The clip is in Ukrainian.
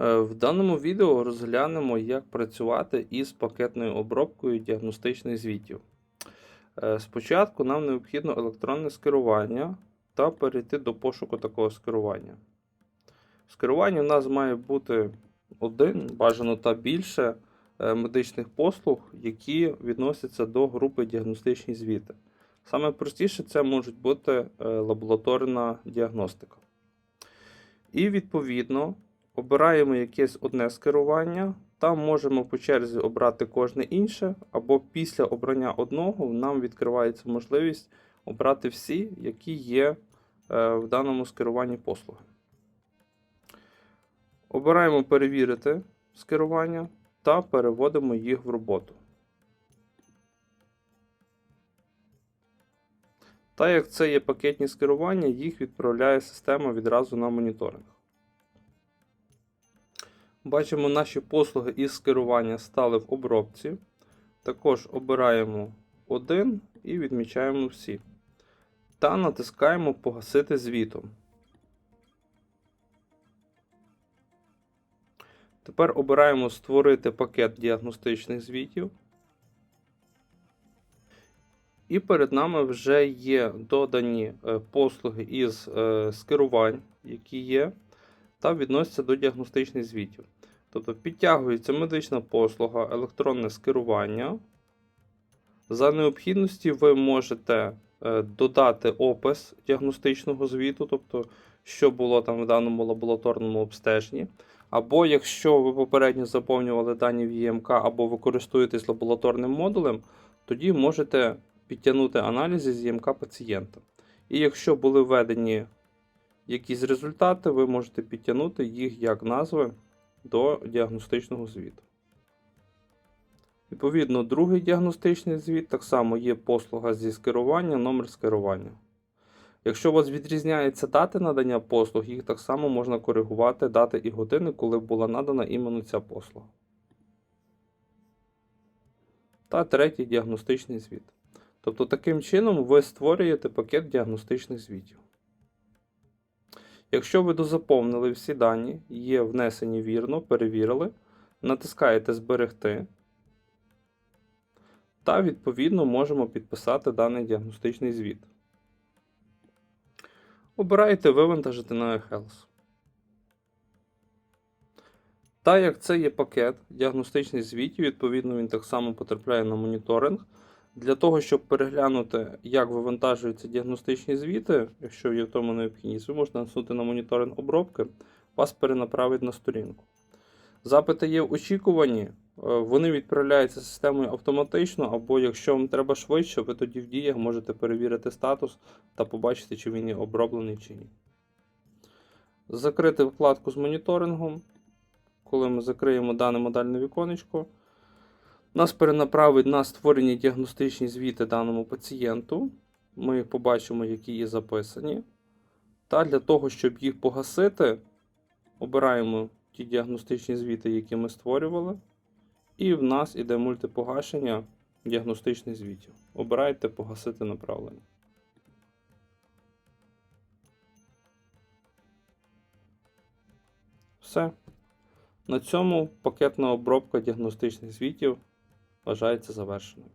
Е, В даному відео розглянемо, як працювати із пакетною обробкою діагностичних звітів. Е, Спочатку нам необхідно електронне скерування та перейти до пошуку такого скерування. Скерування у нас має бути один, бажано та більше е, медичних послуг, які відносяться до групи діагностичні звіти. Саме простіше це можуть бути лабораторна діагностика. І відповідно обираємо якесь одне скерування та можемо по черзі обрати кожне інше, або після обрання одного нам відкривається можливість обрати всі, які є е, в даному скеруванні послуги. Обираємо перевірити скерування та переводимо їх в роботу. Та як це є пакетні скерування, їх відправляє система відразу на моніторинг. Бачимо, наші послуги із скерування стали в обробці. Також обираємо один і відмічаємо всі. Та натискаємо Погасити звітом. Тепер обираємо Створити пакет діагностичних звітів. І перед нами вже є додані е, послуги із е, скерувань, які є, та відносяться до діагностичних звітів. Тобто підтягується медична послуга, електронне скерування. За необхідності ви можете е, додати опис діагностичного звіту, тобто, що було там в даному лабораторному обстеженні. Або якщо ви попередньо заповнювали дані в ЄМК, або ви користуєтесь лабораторним модулем, тоді можете підтягнути аналізи з ЄМК пацієнта. І якщо були введені якісь результати, ви можете підтягнути їх як назви до діагностичного звіту. Відповідно, другий діагностичний звіт так само є послуга зі скерування, номер скерування. Якщо у вас відрізняються дати надання послуг, їх так само можна коригувати дати і години, коли була надана іменно ця послуга. Та третій діагностичний звіт. Тобто, таким чином ви створюєте пакет діагностичних звітів. Якщо ви дозаповнили всі дані, є внесені вірно, перевірили, натискаєте Зберегти. Та, відповідно, можемо підписати даний діагностичний звіт. Обираєте вивантажити на eHealth. Та як це є пакет діагностичних звітів, відповідно, він так само потрапляє на моніторинг. Для того, щоб переглянути, як вивантажуються діагностичні звіти, якщо є в тому необхідність, ви можете натиснути на моніторинг обробки, вас перенаправить на сторінку. Запити є в очікуванні, е, вони відправляються системою автоматично, або якщо вам треба швидше, ви тоді в діях можете перевірити статус та побачити, чи він є оброблений чи ні. Закрити вкладку з моніторингом. Коли ми закриємо дане модальне віконечко, нас перенаправить на створені діагностичні звіти даному пацієнту. Ми побачимо, які є записані. Та для того, щоб їх погасити, обираємо ті діагностичні звіти, які ми створювали. І в нас іде мультипогашення діагностичних звітів. Обирайте погасити направлення. Все. На цьому пакетна обробка діагностичних звітів вважається завершеною.